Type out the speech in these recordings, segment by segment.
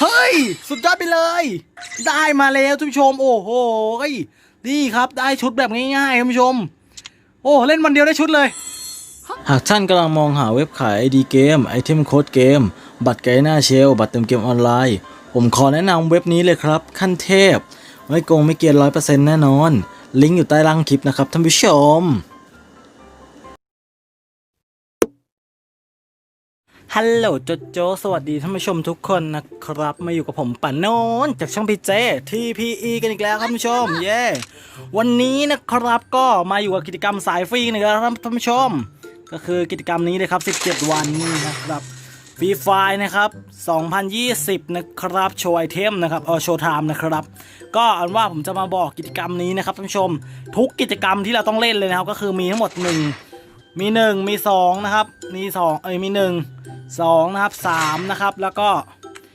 เฮ้ย สุดยอดไปเลย ได้มาแล้วท่านผู้ชม โอ้โหนี่ครับได้ชุดแบบง่ายๆท่านผู้ชม โอ้เล่นวันเดียวได้ชุดเลย หากท่านกำลังมองหาเว็บขายไอดีเกมไอเทมโค้ดเกม บัตรไกด์หน้าเชล บัตรเติมเกมออนไลน์ ผมขอแนะนำเว็บนี้เลยครับ ขั้นเทพ ไม่โกงไม่เกียนร้อยเปอร์เซ็นต์แน่นอน ลิงก์อยู่ใต้ล่างคลิปนะครับท่านผู้ชม ฮัลโหลโจโจสวัสดีท่านผู้ชมทุกคนนะครับ มาอยู่กับผมป่านโนนจากช่องพีเจ TPE กันอีกแล้วครับท่านผู้ชม เย้วันนี้นะครับก็มาอยู่กับกิจกรรมสายฟรีนะครับท่านผู้ชม ก็คือกิจกรรมนี้นะครับ 17 วันนี้นะครับฟรีไฟนะครับ 2020 นะครับโชว์ไอเทมนะครับเออโชว์ไทม์นะครับ ก็อันว่าผมจะมาบอกกิจกรรมนี้นะครับท่านผู้ชม ทุกกิจกรรมที่เราต้องเล่นเลยนะครับก็คือมีทั้งหมด 1 มี 1 มี2นะครับมี2เอ้ยมี 1 2นะครับ3นะครับแล้วก็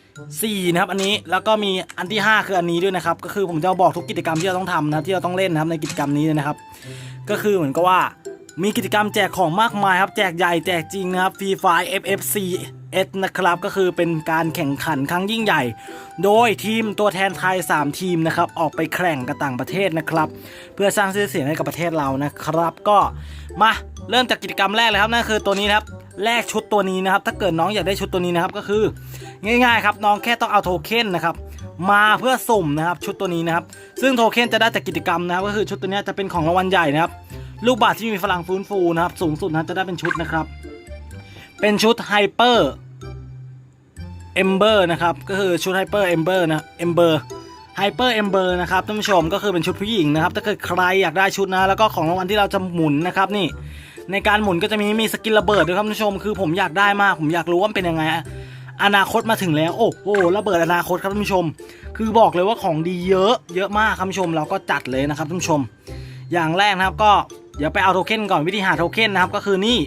4นะครับอันนี้แล้วก็มีอันที่ 5 คืออันนี้ด้วยนะครับก็คือผมจะบอกทุกกิจกรรมที่เราต้องทำนะครับที่เราต้องเล่นนะครับในกิจกรรมนี้นะครับ ก็คือเหมือนกับว่ามีกิจกรรมแจกของมากมายครับแจกใหญ่แจกจริงนะครับ Free Fire FFC S นะครับก็คือเป็นการแข่งขันครั้งยิ่งใหญ่ โดยทีมตัวแทนไทย 3 ทีมนะครับออกไปแข่งกับต่างประเทศนะครับ เพื่อสร้างชื่อเสียงให้กับประเทศเรานะครับ ก็มาเริ่มจากกิจกรรมแรกเลยครับนั่นคือตัวนี้ครับ แลกชุดตัวนี้นะครับ ถ้าเกิดน้องอยากได้ชุดตัวนี้นะครับก็คือ ง่ายๆครับน้องแค่ต้องเอาโทเค็นนะครับมาเพื่อสุ่มนะครับชุดตัวนี้นะครับ ซึ่งโทเค็นจะได้จากกิจกรรมนะครับก็คือชุดตัวนี้จะเป็นของรางวัลใหญ่นะครับลูกบาศก์ที่มีพลังฟื้นฟูนะครับ สูงสุดนะจะได้เป็นชุดนะครับ เป็นชุดไฮเปอร์เอมเบอร์นะครับก็คือชุดไฮเปอร์เอมเบอร์นะเอมเบอร์ไฮเปอร์เอมเบอร์นะครับท่านผู้ชมก็คือเป็นชุดผู้หญิงนะครับถ้าเกิดใครอยากได้ชุดนะ แล้วก็ของรางวัลที่เราจะหมุนนะครับนี่ ในการหมุนก็จะมีมีสกินระเบิดด้วยครับท่านผู้ชม คือผมอยากได้มาก ผมอยากรู้ว่ามันเป็นยังไงอะอนาคตมาถึงแล้วโอ้โหระเบิดอนาคตครับท่านผู้ชม คือบอกเลยว่าของดีเยอะเยอะมากครับท่านผู้ชมเราก็จัดเลยนะครับท่านผู้ชม อย่างแรกนะครับก็เดี๋ยวไปเอาโทเค็นก่อนวิธีหาโทเค็นนะครับก็คือนี่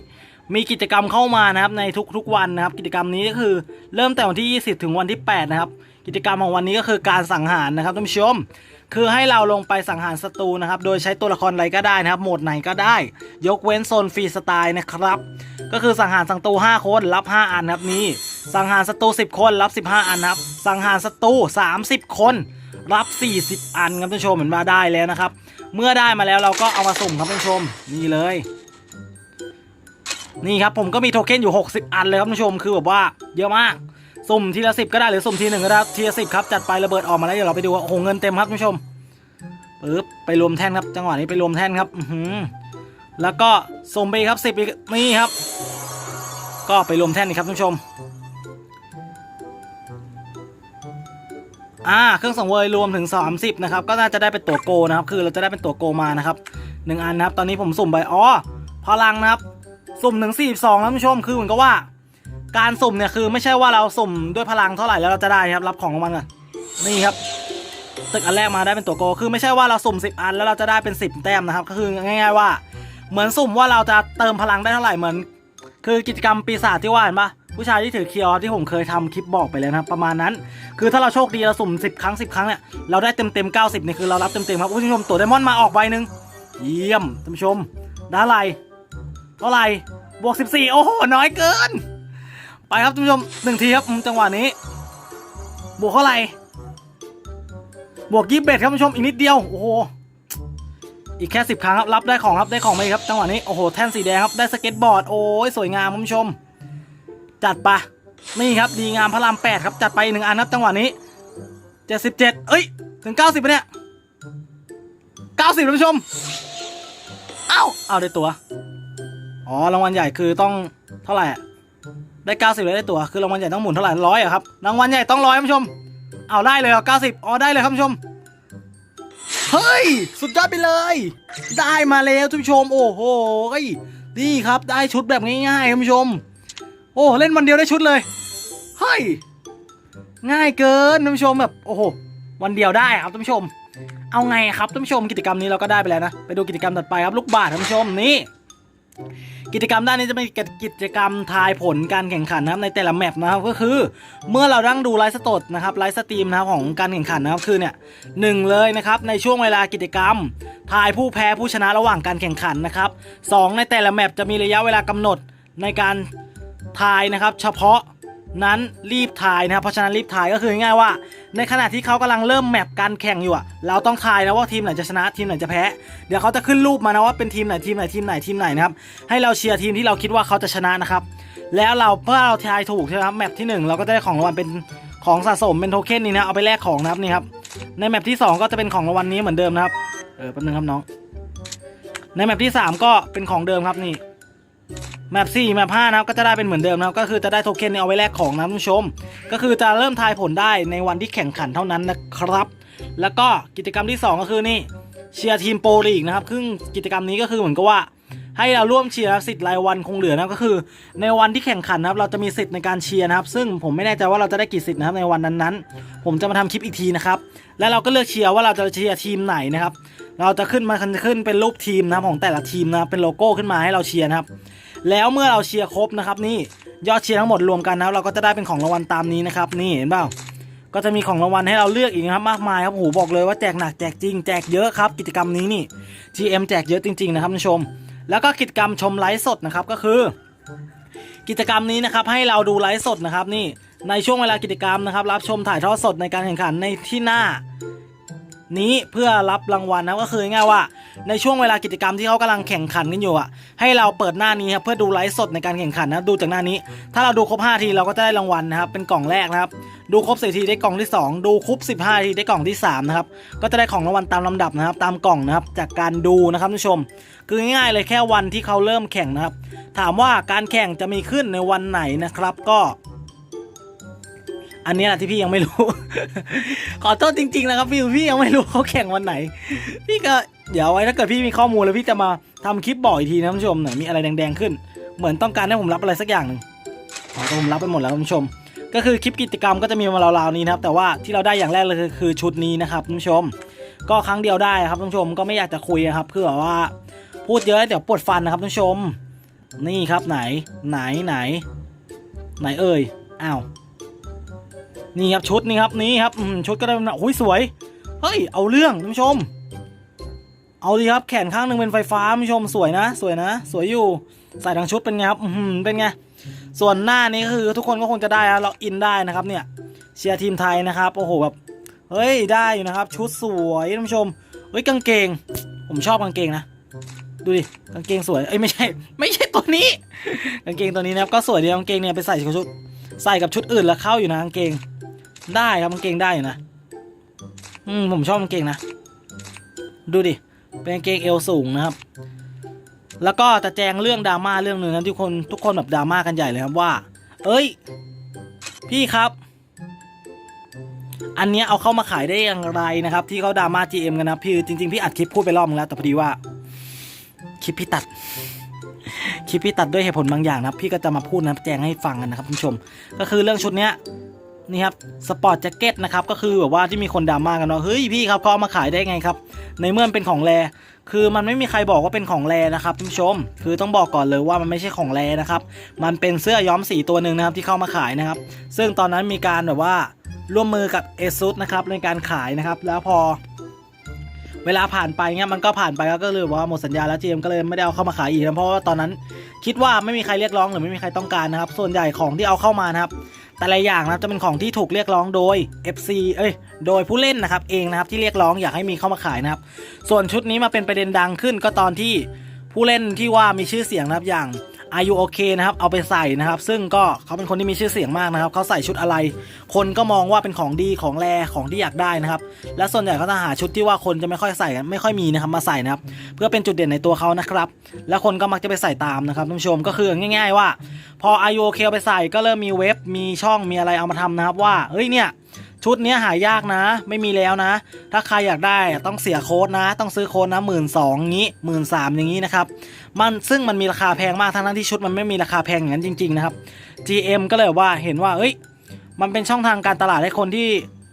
มีกิจกรรมเข้ามานะครับในทุกๆวันนะครับ กิจกรรมนี้ก็คือเริ่มแต่วันที่ 20 ถึงวันที่ 8 นะครับ กิจกรรมของวันนี้ก็คือการสังหารนะครับท่านผู้ชม คือให้เราลงไปสังหารศัตรูนะครับ โดยใช้ตัวละครอะไรก็ได้นะครับ โหมดไหนก็ได้ ยกเว้นโซนฟรีสไตล์นะครับ ก็คือสังหารศัตรู5คนรับ 5 อันครับนี่สังหารศัตรู10 คนรับ 15 อันครับ สังหารศัตรู30 คน รับ 40 อันครับท่านผู้ชมเห็นมาได้แล้วนะครับ เมื่อได้มาแล้วเราก็เอามาสุ่มครับท่านผู้ชมนี่เลย นี่ครับผมก็มีโทเค็นอยู่ 60 อันเลยครับท่านผู้ชมคือแบบว่าเยอะมาก สุ่มทีละสิบก็ได้หรือสุ่มทีหนึ่งก็ได้ทีละสิบครับจัดไประเบิดออกมาแล้วเดี๋ยวเราไปดูโอ้โหเงินเต็มครับท่านผู้ชมปึ๊บไปรวมแท่นครับ จังหวะนี้ไปรวมแท่นครับอืแล้วก็สุ่มไปครับสิบอีกนี่ครับ ก็ไปรวมแท่นอีกครับท่านผู้ชมอ่าเครื่องสังเวยรวมถึง 30 นะครับ ก็น่าจะได้เป็นตัวโกนะครับ คือเราจะได้เป็นตัวโกมานะครับหนึ่งอันนะครับ ตอนนี้ผมสุ่มไปอ๋อพลังนะครับ สุ่มถึง42นะท่านผู้ชมคือเหมือนกับว่า การสุ่มเนี่ยคือไม่ใช่ว่าเราสุ่มด้วยพลังเท่าไหร่แล้วเราจะได้นะครับรับของรางวัลก่อนนี่ครับตึกอันแรกมาได้เป็นตัวโกคือไม่ใช่ว่าเราสุ่ม 10 อันแล้วเราจะได้เป็น 10 แต้มนะครับ ก็คือง่าย ๆว่า เหมือนสุ่มว่าเราจะเติมพลังได้เท่าไหร่เหมือน คือกิจกรรมปีศาจที่ว่าเห็นปะผู้ชายที่ถือเคียวที่ผมเคยทำคลิปบอกไปแล้วนะครับประมาณนั้น คือถ้าเราโชคดีเราสุ่ม 10 ครั้ง 10 ครั้งเนี่ยเราได้เต็มเต็มๆ90เนี่ยคือเรารับเต็มเต็มครับคุณผู้ชมตัวไดมอนด์มาออกใบหนึ่งเยี่ยมท่านผู้ชมได้อะไรเท่าไหร่บวก14 โอ้โห น้อยเกิน ไปครับท่านผู้ชมหนึ่งทีครับจังหวะนี้ บวกเท่าไหร่ บวกยี่สิบเอ็ดครับท่านผู้ชมอีกนิดเดียว โอ้โห อีกแค่สิบครั้งครับรับได้ของครับได้ของไหมครับจังหวะนี้ โอ้โหแท่นสีแดงครับได้สเก็ตบอร์ดโอ้ยสวยงามคุณผู้ชม จัดไปนี่ครับดีงามพระรามแปดครับจัดไปหนึ่งอันครับจังหวะนี้เจ็ดสิบเจ็ดเอ้ยถึงเก้าสิบเนี่ยเก้าสิบท่านผู้ชมเอ้าเอาได้ตัวอ๋อรางวัลใหญ่คือต้องเท่าไหร่ ได้เก้าสิบเลยได้ตัวคือรางวัลใหญ่ต้องหมุนเท่าไหร่ร้อยอะครับรางวัลใหญ่ต้องร้อยท่านผู้ชม เอาได้เลยเหรอเก้าสิบอ๋อได้เลยครับท่านผู้ชมเฮ้ยสุดยอดไปเลย ได้มาแล้วท่านผู้ชม โอ้โหนี่ครับได้ชุดแบบง่ายๆท่านผู้ชม โอ้เล่นวันเดียวได้ชุดเลยเฮ้ยง่ายเกินท่านผู้ชมแบบโอ้โหวันเดียวได้ครับท่านผู้ชม เอาไงครับท่านผู้ชมกิจกรรมนี้เราก็ได้ไปแล้วนะ ไปดูกิจกรรมถัดไปครับลูกบาศก์ท่านผู้ชมนี่ กิจกรรมด้านนี้จะเป็นกิจกรรมทายผลการแข่งขันนะครับในแต่ละแมปนะครับก็คือ เมื่อเราดั้งดูไลฟ์สดนะครับไลฟ์สตรีมนะครับของการแข่งขันนะครับคือเนี่ยหนึ่งเลยนะครับในช่วงเวลากิจกรรม ทายผู้แพ้ผู้ชนะระหว่างการแข่งขันนะครับสองในแต่ละแมปจะมีระยะเวลากำหนดในการทายนะครับเฉพาะ นั้นรีบทายนะครับเพราะฉะนั้นรีบทายก็คือง่ายว่า ในขณะที่เขากำลังเริ่มแมปการแข่งอยู่อะเราต้องทายนะว่าทีมไหนจะชนะทีมไหนจะแพ้เดี๋ยวเขาจะขึ้นรูปมานะว่าเป็นทีมไหนทีมไหนทีมไหนทีมไหนนะครับให้เราเชียร์ทีมที่เราคิดว่าเขาจะชนะนะครับแล้วเราเพื่อเราทายถูกใช่ไหมครับแมปที่หนึ่งเราก็จะได้ของรางวัลเป็นของสะสมเป็นโทเค็นนี่นะเอาไปแลกของนะครับนี่ครับในแมปที่สองก็จะเป็นของรางวัลนี้เหมือนเดิมนะครับเออแป๊บนึงครับน้อง ในแมปที่สามก็เป็นของเดิมครับนี่ แมป4แมป5นะครับก็จะได้เป็นเหมือนเดิมนะครับก็คือจะได้โทเค็นเนี่ยเอาไว้แลกของนะท่านผู้ชม ก็คือจะเริ่มทายผลได้ในวันที่แข่งขันเท่านั้นนะครับ แล้วก็กิจกรรมที่ 2 ก็คือนี่เชียร์ทีมโปรลีกนะครับซึ่งกิจกรรมนี้ก็คือเหมือนกับว่า ให้เราร่วมเชียร์สิทธิ์รายวันคงเหลือนะก็คือ ในวันที่แข่งขันนะครับเราจะมีสิทธิ์ในการเชียร์นะครับ ซึ่งผมไม่แน่ใจว่าเราจะได้กี่สิทธิ์นะครับในวันนั้นๆ ผมจะมาทำคลิปอีกทีนะครับแล้วเราก็เลือกเชียร์ว่าเราจะเชียร์ทีมไหนนะครับเราจะขึ้นมาขึ้นเป็นรูปทีมนะครับของแต่ละทีมนะเป็นโลโก้ขึ้นมาให้เราเชียร์นะครับ แล้วเมื่อเราเชียร์ครบนะครับนี่ยอดเชียร์ทั้งหมดรวมกันนะครับเราก็จะได้เป็นของรางวัลตามนี้นะครับนี่เห็นเปล่าก็จะมีของรางวัลให้เราเลือกอีกนะครับมากมายครับโอ้โหบอกเลยว่าแจกหนักแจกจริงแจกเยอะครับกิจกรรมนี้นี่ GM แจกเยอะจริงๆนะครับท่านผู้ชม แล้วก็กิจกรรมชมไลฟ์สดนะครับก็คือ กิจกรรมนี้นะครับให้เราดูไลฟ์สดนะครับนี่ในช่วงเวลากิจกรรมนะครับรับชมถ่ายทอดสดในการแข่งขันในที่หน้า นี้เพื่อรับรางวัลนะก็คือง่ายว่า ในช่วงเวลากิจกรรมที่เขากำลังแข่งขันกันอยู่อะให้เราเปิดหน้านี้ครับเพื่อดูไลฟ์สดในการแข่งขันนะดูจากหน้านี้ ถ้าเราดูครบ5ทีเราก็จะได้รางวัลนะครับเป็นกล่องแรกนะครับดูครบ4ทีได้กล่องที่ 2 ดูครบ15ทีได้กล่องที่3นะครับก็จะได้ของรางวัลตามลำดับนะครับ ตามกล่องนะครับจากการดูนะครับท่านผู้ชม คือง่ายๆเลยแค่วันที่เขาเริ่มแข่งนะครับ ถามว่าการแข่งจะมีขึ้นในวันไหนนะครับก็ อันนี้แหละที่พี่ยังไม่รู้ ขอโทษจริงๆนะครับพี่พี่ยังไม่รู้เขาแข่งวันไหน พี่ก็เดี๋ยวไว้ถ้าเกิดพี่มีข้อมูลแล้วพี่จะมาทำคลิปบอกอีกทีนะท่านผู้ชมไหนมีอะไรแดงๆขึ้น เหมือนต้องการให้ผมรับอะไรสักอย่างหนึ่งอ๋อผมรับไปหมดแล้วท่านผู้ชม ก็คือคลิปกิจกรรมก็จะมีมาราวๆนี้นะครับแต่ว่าที่เราได้อย่างแรกเลยคือชุดนี้นะครับท่านผู้ชม ก็ครั้งเดียวได้ครับท่านผู้ชมก็ไม่อยากจะคุยนะครับคือแบบว่าพูดเยอะเดี๋ยวปวดฟันนะครับท่านผู้ชม นี่ครับไหนไหนไหน ไหนเอ่ยอ้าว นี่ครับชุดนี่ครับนี่ครับชุดก็ได้นะโอ้ยสวย เฮ้ยเอาเรื่องท่านผู้ชม เอาดีครับแขนข้างหนึ่งเป็นไฟฟ้าท่านผู้ชมสวยนะ สวยนะ สวยอยู่ใส่ทั้งชุดเป็นไงครับเป็นไงส่วนหน้านี้คือทุกคนก็คงจะได้เราอินได้นะครับเนี่ยเชียร์ทีมไทยนะครับโอ้โหแบบเฮ้ยได้อยู่นะครับ ชุดสวยท่านผู้ชมเฮ้ยกางเกง ผมชอบกางเกงนะดูดิกางเกงสวยเอ้ยไม่ใช่ ไม่ใช่ตัวนี้กางเกงตัวนี้นะครับก็สวยดีกางเกงเนี่ยไปใส่กับชุดใส่กับชุดอื่นแล้วเข้าอยู่นะกางเกง ได้ครับกางเกงได้อยู่นะ อืมผมชอบกางเกงนะ ดูดิ เป็นกางเกงเอวสูงนะครับ แล้วก็จะแจงเรื่องดราม่าเรื่องหนึ่งนะทุกคนทุกคนแบบดราม่ากันใหญ่เลยครับว่า เอ้ย พี่ครับ อันเนี้ยเอาเข้ามาขายได้อย่างไรนะครับ ที่เขาดราม่า GM กันนะพี่จริงๆพี่อัดคลิปพูดไปรอบนึงแล้วแต่พอดีว่าคลิปพี่ตัดคลิปพี่ตัดด้วยเหตุผลบางอย่างนะพี่ก็จะมาพูดนะแจ้งให้ฟังกันนะครับคุณผู้ชม ก็คือเรื่องชุดเนี้ย นี่ครับสปอร์ตแจ็คเก็ตนะครับก็คือแบบว่าที่มีคนดราม่ากันว่าเฮ้ยพี่ครับเขาเอามาขายได้ไงครับ ในเมื่อมันเป็นของแรคือมันไม่มีใครบอกว่าเป็นของแรนะครับคุณผู้ชม คือต้องบอกก่อนเลยว่ามันไม่ใช่ของแรนะครับ มันเป็นเสื้อย้อมสีตัวหนึ่งนะครับที่เข้ามาขายนะครับ ซึ่งตอนนั้นมีการแบบว่าร่วมมือกับเอซุนะครับในการขายนะครับ แล้วพอ เวลาผ่านไปเงี้ยมันก็ผ่านไปแล้วก็เลยว่าหมดสัญญาแล้วเจมก็เลยไม่ได้เอาเข้ามาขายอีกนะเพราะว่าตอนนั้นคิดว่าไม่มีใครเรียกร้องหรือไม่มีใครต้องการนะครับ ส่วนใหญ่ของที่เอาเข้ามานะครับ แต่ละอย่างนะครับจะเป็นของที่ถูกเรียกร้องโดย FC เอ้ยโดยผู้เล่นนะครับเองนะครับที่เรียกร้องอยากให้มีเข้ามาขายนะครับ ส่วนชุดนี้มาเป็นประเด็นดังขึ้นก็ตอนที่ผู้เล่นที่ว่ามีชื่อเสียงนะครับอย่าง อายุโอเคนะครับเอาไปใส่นะครับ ซึ่งก็เขาเป็นคนที่มีชื่อเสียงมากนะครับเขาใส่ชุดอะไร คนก็มองว่าเป็นของดีของแรของที่อยากได้นะครับ และส่วนใหญ่เขาจะหาชุดที่ว่าคนจะไม่ค่อยใส่กันไม่ค่อยมีนะครับมาใส่นะครับ เพื่อเป็นจุดเด่นในตัวเขานะครับ และคนก็มักจะไปใส่ตามนะครับท่านผู้ชมก็คือง่าย ๆ ว่า พออายุโอเคเอาไปใส่ก็เริ่มมีเว็บมีช่องมีอะไรเอามาทำนะครับว่าเฮ้ยเนี่ย ชุดนี้หายากนะ ไม่มีแล้วนะ ถ้าใครอยากได้ต้องเสียโค้ดนะ ต้องซื้อโค้ดนะหมื่นสองงี้หมื่นสามอย่างนี้นะครับมันซึ่งมันมีราคาแพงมากทั้งนั้นที่ชุดมันไม่มีราคาแพงอย่างนั้นจริง ๆ นะครับ GM ก็เลยแบบว่าเห็นว่า เอ้ย มันเป็นช่องทางการตลาดให้คนที่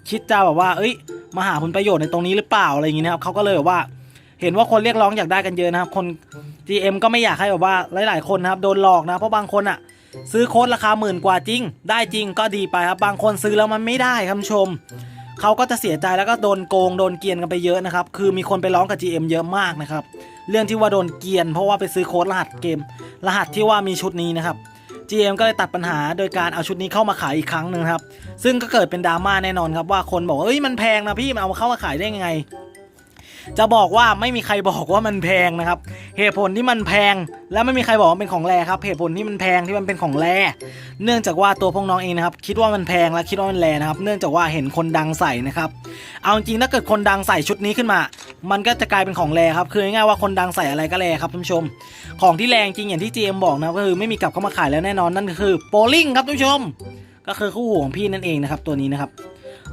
คิดจะแบบว่า เอ้ยมาหาผลประโยชน์ในตรงนี้หรือเปล่าอะไรอย่างนี้นะครับเขาก็เลยแบบว่า เห็นว่าคนเรียกร้องอยากได้กันเยอะนะครับคน GM ก็ไม่อยากให้แบบว่าหลาย ๆ คนนะครับโดนหลอกนะเพราะบางคนอะ ซื้อโค้ดราคาหมื่นกว่าจริง ได้จริงก็ดีไปครับ บางคนซื้อแล้วมันไม่ได้ครับชม เขาก็จะเสียใจแล้วก็โดนโกงโดนเกียนกันไปเยอะนะครับ คือมีคนไปร้องกับ GM เยอะมากนะครับ เรื่องที่ว่าโดนเกียน เพราะว่าไปซื้อโค้ดรหัสเกม รหัสที่ว่ามีชุดนี้นะครับ GM ก็เลยตัดปัญหาโดยการเอาชุดนี้เข้ามาขายอีกครั้งหนึ่งครับ ซึ่งก็เกิดเป็นดราม่าแน่นอนครับว่าคนบอกว่าเอ้ยมันแพงนะพี่มันเอามาเข้ามาขายได้ยังไง จะบอกว่าไม่มีใครบอกว่ามันแพงนะครับ เหตุผลที่มันแพง และไม่มีใครบอกว่าเป็นของแรครับ เหตุผลที่มันแพงที่มันเป็นของแรเนื่องจากว่าตัวพวกน้องเองนะครับ คิดว่ามันแพงและคิดว่ามันแรนะครับ เนื่องจากว่าเห็นคนดังใส่นะครับ เอาจริงถ้าเกิดคนดังใส่ชุดนี้ขึ้นมา มันก็จะกลายเป็นของแรครับ คือง่ายๆว่าคนดังใส่อะไรก็แรครับท่านผู้ชม ของที่แรงจริงอย่างที่ GM บอกนะก็คือไม่มีกลับเข้ามาขายแล้วแน่นอนนั่นก็คือโปลิงครับท่านผู้ชม ก็คือคู่หูของพี่นั่นเองนะครับตัวนี้นะครับ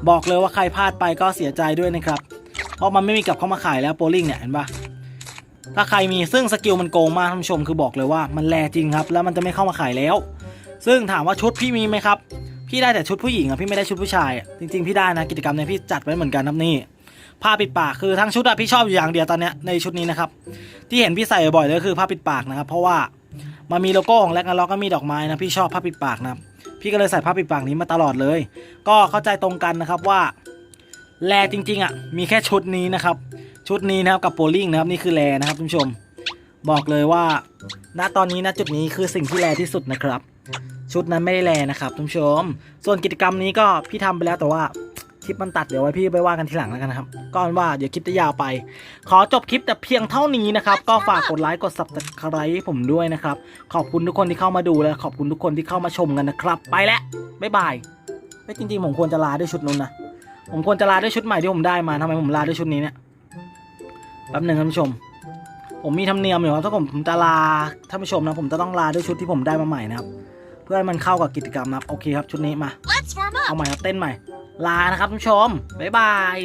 บอกเลยว่าใครพลาดไปก็เสียใจด้วยนะครับ เพราะมันไม่มีกลับเข้ามาขายแล้วโปลิงเนี่ยเห็นปะถ้าใครมีซึ่งสกิลมันโกงมากท่านผู้ชมคือบอกเลยว่ามันแรจริงครับ แล้วมันจะไม่เข้ามาขายแล้ว ซึ่งถามว่าชุดพี่มีไหมครับ พี่ได้แต่ชุดผู้หญิงอะพี่ไม่ได้ชุดผู้ชาย จริงๆพี่ได้นะกิจกรรมเนี่ยพี่จัดไว้เหมือนกันครับนี่ผ้าปิดปากคือทั้งชุดอะพี่ชอบอยู่อย่างเดียวตอนเนี้ยในชุดนี้นะครับที่เห็นพี่ใส่บ่อยเลยคือผ้าปิดปากนะครับเพราะว่ามันมีโลโก้ของแลกนาล็อกก็มีดอกไม้นะพี่ชอบผ้าปิดปากนะพี่ก็เลยใส่ผ้าปิดปากนี้มาตลอดเลย ก็เข้าใจตรงกันนะครับว่า แลจริง ๆ อะ มีแค่ชุดนี้นะครับ ชุดนี้นะครับกับโปลลิงนะครับนี่คือแลนะครับท่านผู้ชม บอกเลยว่า ณตอนนี้ณจุดนี้คือสิ่งที่แลที่สุดนะครับ ชุดนั้นไม่ได้แลนะครับท่านผู้ชม ส่วนกิจกรรมนี้ก็พี่ทำไปแล้วแต่ว่าคลิปมันตัดเดี๋ยวไว้พี่ไปว่ากันทีหลังแล้วกันนะครับก็เป็นว่าเดี๋ยวคลิปจะยาวไป ขอจบคลิปแต่เพียงเท่านี้นะครับ ก็ฝากกดไลค์กด subscribe ให้ผมด้วยนะครับ ขอบคุณทุกคนที่เข้ามาดูและขอบคุณทุกคนที่เข้ามาชมกันนะครับ ไปแล้วบ๊ายบายเฮ้ยจริงๆผมควรจะลาด้วยชุดนู้นนะ ผมควรจะลาด้วยชุดใหม่ที่ผมได้มาทำไมผมลาด้วยชุดนี้เนี่ยแป๊บหนึ่งท่านผู้ชม ผมมีธรรมเนียมอยู่ครับถ้าผมผมจะลาท่านผู้ชมนะ ผมจะต้องลาด้วยชุดที่ผมได้มาใหม่นะครับ เพื่อให้มันเข้ากับกิจกรรมนะครับโอเคครับชุดนี้มา Let's warm up. เอาใหม่ครับเต้นใหม่ ลานะครับท่านผู้ชมบ๊ายบาย